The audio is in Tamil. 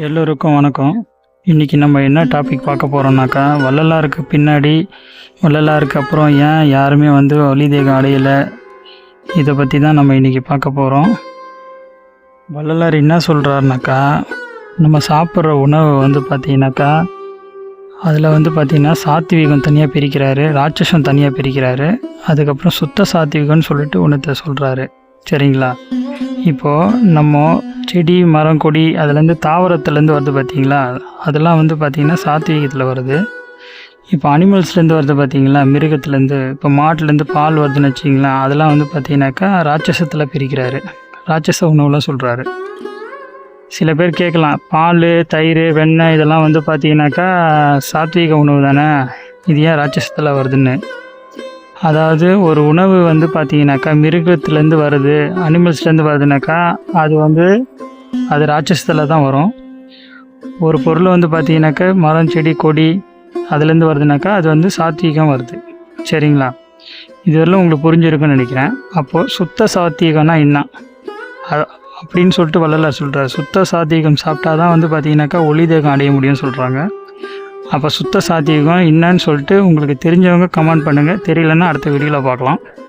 எல்லோருக்கும் வணக்கம். இன்றைக்கி நம்ம என்ன டாபிக் பார்க்க போகிறோம்னாக்கா வள்ளலாருக்கு பின்னாடி வள்ளலாருக்கு அப்புறம் ஏன் யாருமே வந்து ஒளிதேகம் அடையலை? இதை பற்றி தான் நம்ம இன்றைக்கி பார்க்க போகிறோம் வள்ளலார் என்ன சொல்கிறாருனாக்கா நம்ம சாப்பிட்ற உணவு வந்து பார்த்திங்கனாக்கா அதில் வந்து பார்த்திங்கன்னா சாத்விகம் தனியாக பிரிக்கிறாரு ராட்சசம் தனியாக பிரிக்கிறாரு அதுக்கப்புறம் சுத்த சாத்விகம்னு சொல்லிட்டு ஒன்றத்தை சொல்கிறாரு சரிங்களா? இப்போது நம்ம செடி மரம் கொடி அதுலேருந்து தாவரத்துலேருந்து வருது பார்த்தீங்களா? அதெல்லாம் வந்து பார்த்திங்கன்னா சாத்வீகத்தில் வருது. இப்போ அனிமல்ஸ்லேருந்து வருது பார்த்தீங்களா? மிருகத்துலேருந்து இப்போ மாட்டுலேருந்து பால் வருதுன்னு வச்சிங்களா அதெல்லாம் வந்து பார்த்தீங்கன்னாக்கா ராட்சசத்தில் பிரிக்கிறாரு. ராட்சச உணவுலாம் சொல்கிறாரு சில பேர் கேட்கலாம் பால் தயிர் வெண்ணெய் இதெல்லாம் வந்து பார்த்தீங்கன்னாக்கா சாத்வீக உணவு தானே? இது ஏன் ராட்சசத்தில் வருதுன்னு? அதாவது ஒரு உணவு வந்து பார்த்தீங்கன்னாக்கா மிருகத்துலேருந்து வருது அனிமல்ஸ்லேருந்து வருதுனாக்கா அது வந்து அது ராட்சசத்தில் தான் வரும். ஒரு பொருள் வந்து பார்த்தீங்கன்னாக்கா மரம் செடி கொடி அதுலேருந்து வருதுனாக்கா அது வந்து சாத்வீகம் வருது. சரிங்களா? இதுவரையிலும் உங்களுக்கு புரிஞ்சிருக்குன்னு நினைக்கிறேன். அப்போது சுத்த சாத்வீகம்னா என்ன? அப்படின்னு சொல்லிட்டு வள்ளலார் சொல்கிறார் சுத்த சாத்வீகம் சாப்பிட்டா தான் வந்து பார்த்தீங்கன்னாக்கா ஒளி தேகம் அடைய முடியும்னு சொல்கிறாங்க அப்போ சுத்த சாத்தியகம் என்னன்னு சொல்லிட்டு உங்களுக்கு தெரிஞ்சவங்க கமெண்ட் பண்ணுங்கள் தெரியலன்னா அடுத்த வீடியோவில் பார்க்கலாம்.